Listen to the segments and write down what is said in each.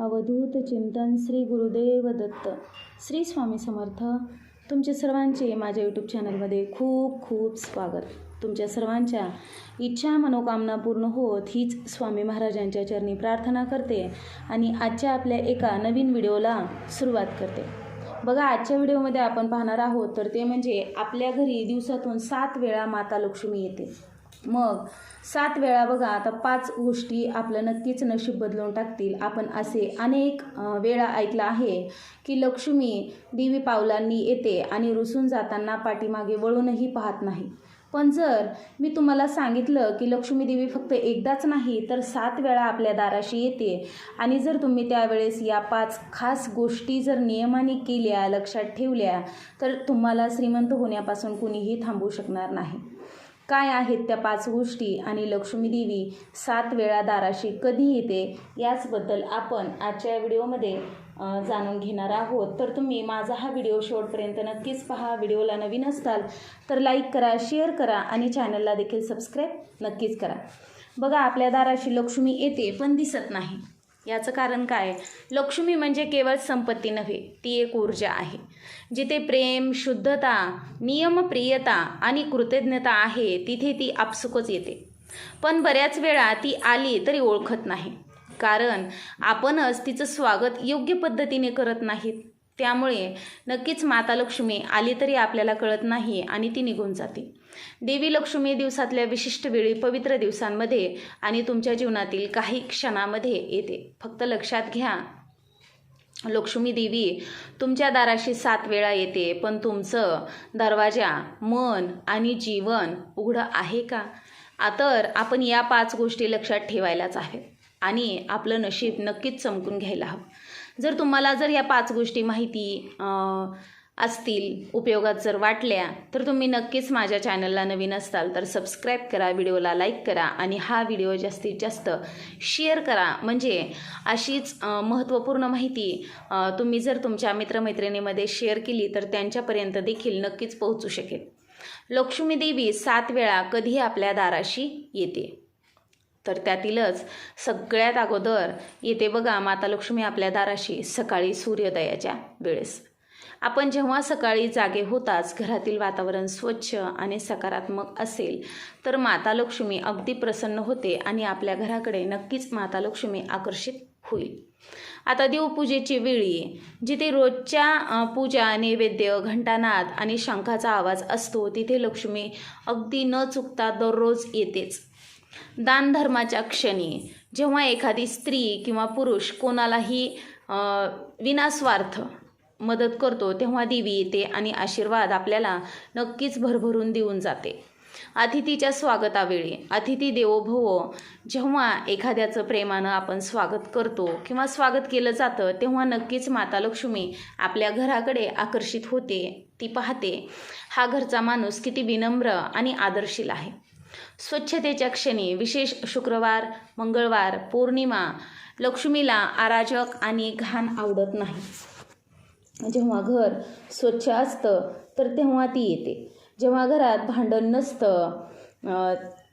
अवधूत चिंतन श्री गुरुदेव दत्त. श्री स्वामी समर्थ. तुमचे सर्वांचे माझ्या यूट्यूब चॅनलमध्ये खूप खूप स्वागत. तुमच्या सर्वांच्या इच्छा मनोकामना पूर्ण होत हीच स्वामी महाराजांच्या चरणी प्रार्थना करते आणि आजच्या आपल्या एका नवीन व्हिडिओला सुरुवात करते. बघा आजच्या व्हिडिओमध्ये आपण पाहणार आहोत तर ते म्हणजे आपल्या घरी दिवसातून सात वेळा माता लक्ष्मी येते. मग सात वेळा बघा आता पाच गोष्टी आपलं नक्कीच नशीब बदलून टाकतील. आपण असे अनेक वेळा ऐकलं आहे की लक्ष्मी देवी पावलांनी येते आणि रुसून जाताना पाठीमागे वळूनही पाहत नाही. पण जर मी तुम्हाला सांगितलं की लक्ष्मी देवी फक्त एकदाच नाही तर सात वेळा आपल्या दाराशी येते. आणि जर तुम्ही त्यावेळेस या पाच खास गोष्टी जर नियमाने केल्या लक्षात ठेवल्या तर तुम्हाला श्रीमंत होण्यापासून कुणीही थांबवू शकणार नाही. काय आहेत त्या पाच गोष्टी आणि लक्ष्मी देवी सात वेळा दाराशी कधी येते याचबद्दल आपण आजच्या व्हिडिओमध्ये जाणून घेणार आहोत. तर तुम्ही माझा हा व्हिडिओ शेवटपर्यंत नक्कीच पहा. व्हिडिओला नवीन असताल तर लाईक करा शेअर करा आणि चॅनलला देखील सबस्क्राईब नक्कीच करा. बघा आपल्या दाराशी लक्ष्मी येते पण दिसत नाही. याचं कारण काय? लक्ष्मी म्हणजे केवळ संपत्ती नव्हे ती एक ऊर्जा आहे. जिथे प्रेम शुद्धता नियमप्रियता आणि कृतज्ञता आहे तिथे ती आपसुकच येते. पण बऱ्याच वेळा ती आली तरी ओळखत नाही. कारण आपणच तिचं स्वागत योग्य पद्धतीने करत नाहीत. त्यामुळे नक्कीच माता लक्ष्मी आली तरी आपल्याला कळत नाही आणि ती निघून जाते. देवी लक्ष्मी दिवसातल्या विशिष्ट वेळी पवित्र दिवसांमध्ये आणि तुमच्या जीवनातील काही क्षणामध्ये येते. फक्त लक्षात घ्या लक्ष्मी देवी तुमच्या दाराशी सात वेळा येते पण तुमचं दरवाजा मन आणि जीवन उघडं आहे का? आ तर आपण या पाच गोष्टी लक्षात ठेवायलाच आहेत आणि आपलं नशीब नक्कीच चमकून घ्यायला हवं. जर तुम्हाला जर या पाच गोष्टी माहिती असतील उपयोगात जर वाटल्या तर तुम्ही नक्कीच माझ्या चॅनलला नवीन असताल तर सबस्क्राईब करा व्हिडिओला लाईक करा आणि हा व्हिडिओ जास्तीत जास्त शेअर करा. म्हणजे अशीच महत्त्वपूर्ण माहिती तुम्ही जर तुमच्या मित्रमैत्रिणीमध्ये शेअर केली तर त्यांच्यापर्यंत देखील नक्कीच पोहोचू शकेल. लक्ष्मीदेवी सात वेळा कधी आपल्या दाराशी येते? तर त्यातीलच सगळ्यात अगोदर येते बघा माता लक्ष्मी आपल्या दाराशी सकाळी सूर्योदयाच्या वेळेस. आपण जेव्हा सकाळी जागे होताच घरातील वातावरण स्वच्छ आणि सकारात्मक असेल तर माता लक्ष्मी अगदी प्रसन्न होते आणि आपल्या घराकडे नक्कीच माता लक्ष्मी आकर्षित होईल. आता देवपूजेची वेळी जिथे रोजच्या पूजा नैवेद्य घंटानाद आणि शंखाचा आवाज असतो तिथे लक्ष्मी अगदी न चुकता दररोज येतेच. दानधर्माच्या क्षणी जेव्हा एखादी स्त्री किंवा पुरुष कोणालाही विनास्वार्थ मदत करतो तेव्हा देवी येते आणि आशीर्वाद आपल्याला नक्कीच भरभरून देऊन जाते. अतिथीच्या स्वागतावेळी अतिथी देवो भव जेव्हा एखाद्याचं प्रेमानं आपण स्वागत करतो किंवा स्वागत केलं जातं तेव्हा नक्कीच माता लक्ष्मी आपल्या घराकडे आकर्षित होते ती पाहते. हा घरचा माणूस किती विनम्र आणि आदर्शील आहे. स्वच्छतेच्या क्षणी विशेष शुक्रवार मंगळवार पौर्णिमा लक्ष्मीला अराजक आणि घाण आवडत नाही. जेव्हा घर स्वच्छ असतं तर तेव्हा ती येते. जेव्हा घरात भांडण नसतं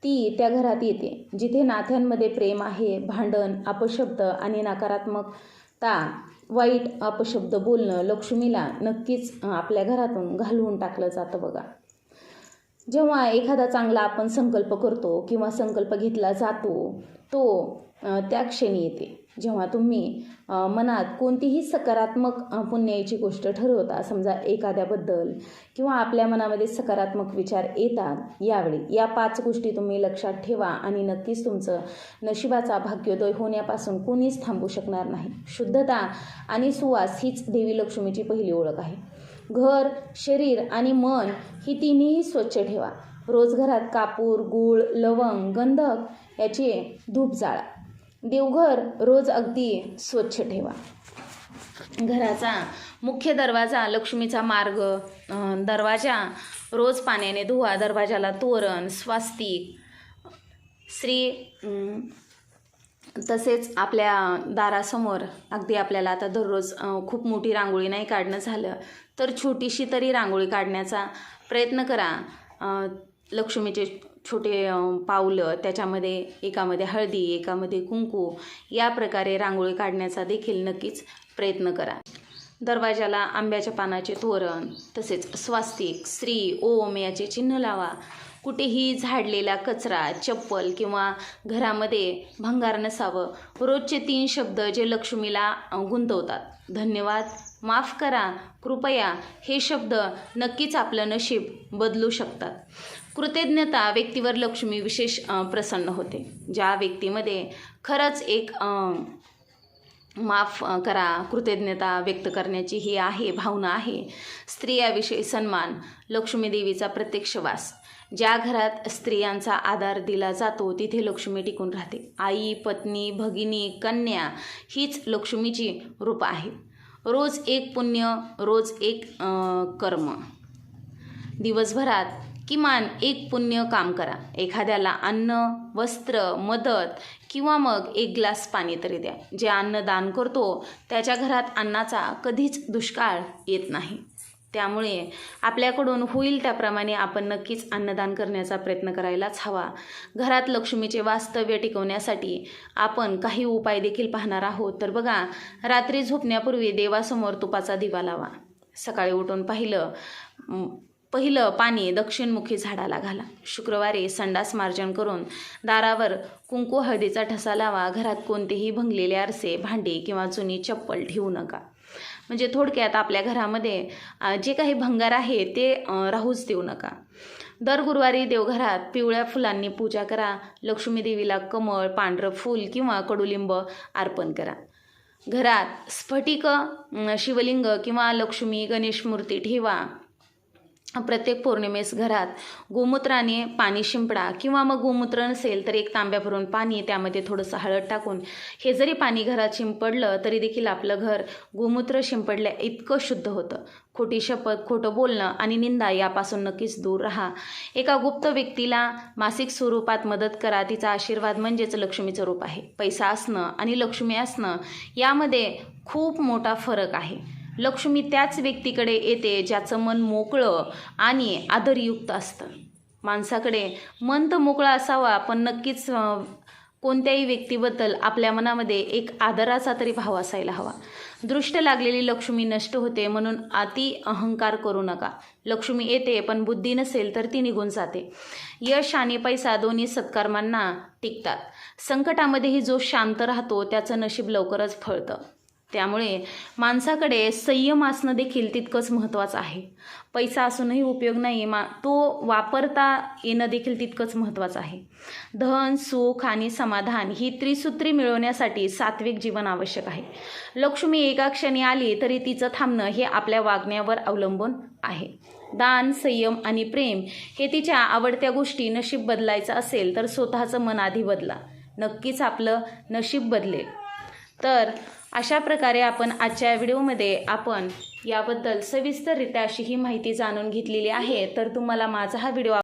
ती त्या घरात येते. जिथे नात्यांमध्ये प्रेम आहे भांडण अपशब्द आणि नकारात्मकता वाईट अपशब्द बोलणं लक्ष्मीला नक्कीच आपल्या घरातून घालवून टाकलं जातं बघा. जेव्हा एखादा चांगला आपण संकल्प करतो किंवा संकल्प घेतला जातो तो त्या क्षणी येते. जेव्हा तुम्ही मनात कोणतीही सकारात्मक पुण्याची गोष्ट ठरवता समजा एखाद्याबद्दल किंवा आपल्या मनामध्ये सकारात्मक विचार येतात यावेळी या पाच गोष्टी तुम्ही लक्षात ठेवा आणि नक्कीच तुमचं नशिबाचा भाग्योदय होण्यापासून कोणीच थांबू शकणार नाही. शुद्धता आणि सुवास हीच देवी लक्ष्मीची पहिली ओळख आहे. घर शरीर आणि मन ही तिन्ही स्वच्छ ठेवा. रोज घरात कापूर गूळ लवंग गंधक याचे धूप जाळा. देवघर रोज अगदी स्वच्छ ठेवा. घराचा मुख्य दरवाजा लक्ष्मीचा मार्ग दरवाजा रोज पाण्याने धुवा दरवाजाला तोरण स्वास्तिक श्री तसेच आपल्या दारासमोर अगदी आपल्याला आता दररोज खूप मोठी रांगोळी नाही काढणं झालं तर छोटीशी तरी रांगोळी काढण्याचा प्रयत्न करा. लक्ष्मीचे छोटे पावलं त्याच्यामध्ये एकामध्ये हळदी एकामध्ये कुंकू या प्रकारे रांगोळी काढण्याचा देखील नक्कीच प्रयत्न करा. दरवाजाला आंब्याच्या पानाचे तोरण तसेच स्वास्तिक श्री ओम याचे चिन्ह लावा. कुठेही झाडलेला कचरा चप्पल किंवा घरामध्ये भंगार नसावं. रोजचे तीन शब्द जे लक्ष्मीला गुंतवतात. धन्यवाद माफ करा कृपया हे शब्द नक्कीच आपलं नशीब बदलू शकतात. कृतज्ञता व्यक्तीवर लक्ष्मी विशेष प्रसन्न होते. ज्या व्यक्तीमध्ये खरंच एक माफ करा कृतज्ञता व्यक्त करण्याची ही आहे भावना आहे. स्त्रियाविषयी सन्मान लक्ष्मीदेवीचा प्रत्यक्ष वास ज्या घरात स्त्रियांचा आधार दिला जातो तिथे लक्ष्मी टिकून राहते. आई पत्नी भगिनी कन्या हीच लक्ष्मीची रूप आहे. रोज एक पुण्य रोज एक कर्म. दिवसभरात किमान एक पुण्य काम करा. एखाद्याला अन्न वस्त्र मदत किंवा मग एक ग्लास पाणी तरी द्या. जे अन्न दान करतो त्याच्या घरात अन्नाचा कधीच दुष्काळ येत नाही. त्यामुळे आपल्याकडून होईल त्याप्रमाणे आपण नक्कीच अन्नदान करण्याचा प्रयत्न करायलाच हवा. घरात लक्ष्मीचे वास्तव्य टिकवण्यासाठी आपण काही उपाय देखील पाहणार आहोत. तर बघा रात्री झोपण्यापूर्वी देवासमोर तुपाचा दिवा लावा. सकाळी उठून पाहिलं पहिलं पाणी दक्षिणमुखी झाडाला घाला. शुक्रवारी संडास मार्जन करून दारावर कुंकू हळदीचा ठसा लावा. घरात कोणतेही भंगलेले आरसे भांडी किंवा जुनी चप्पल ठेवू नका. म्हणजे थोडक्यात आपल्या घरामध्ये जे काही भंगार आहे ते राहूच देऊ नका. दर गुरुवारी देवघरात पिवळ्या फुलांनी पूजा करा. लक्ष्मी देवीला कमळ पांढरं फूल किंवा कडुलिंब अर्पण करा. घरात स्फटिक शिवलिंग किंवा लक्ष्मी गणेश मूर्ती ठेवा. प्रत्येक पौर्णिमेस घरात गोमूत्राने पाणी शिंपडा किंवा मग गोमूत्र नसेल तर एक तांब्या भरून पाणी त्यामध्ये थोडंसं हळद टाकून हे जरी पाणी घरात शिंपडलं तरी देखील आपलं घर गोमूत्र शिंपडल्या इतकं शुद्ध होतं. खोटी शपथ खोटं बोलणं आणि निंदा यापासून नक्कीच दूर राहा. एका गुप्त व्यक्तीला मासिक स्वरूपात मदत करा तिचा आशीर्वाद म्हणजेच लक्ष्मीचं रूप आहे. पैसा असणं आणि लक्ष्मी असणं यामध्ये खूप मोठा फरक आहे. लक्ष्मी त्याच व्यक्तीकडे येते ज्याचं मन मोकळं आणि आदरयुक्त असतं. माणसाकडे मन तर मोकळं असावा पण नक्कीच कोणत्याही व्यक्तीबद्दल आपल्या मनामध्ये एक आदराचा तरी भाव असायला हवा. दृष्ट लागलेली लक्ष्मी नष्ट होते म्हणून अति अहंकार करू नका. लक्ष्मी येते पण बुद्धी नसेल तर ती निघून जाते. यश आणि पैसा दोन्ही सत्कर्मांना टिकतात. संकटामध्येही जो शांत राहतो त्याचं नशीब लवकरच फळतं. त्यामुळे माणसाकडे संयम असणं देखील तितकंच महत्त्वाचं आहे. पैसा असूनही उपयोग नाही मा तो वापरता येणं देखील तितकंच महत्त्वाचं आहे. धन सुख आणि समाधान ही त्रिसूत्री मिळवण्यासाठी सात्विक जीवन आवश्यक आहे. लक्ष्मी एका क्षणी आली तरी तिचं थांबणं हे आपल्या वागण्यावर अवलंबून आहे. दान संयम आणि प्रेम हे तिच्या आवडत्या गोष्टी नशीब बदलायचं असेल तर स्वतःचं मन आधी बदला. नक्कीच आपलं नशीब बदलेल. तर अशा प्रकारे आपण आजच्या व्हिडिओमध्ये आपण याबद्दल सविस्तररित्या अशी ही माहिती जाणून घेतलेली आहे. तर तुम्हाला माझा हा व्हिडिओ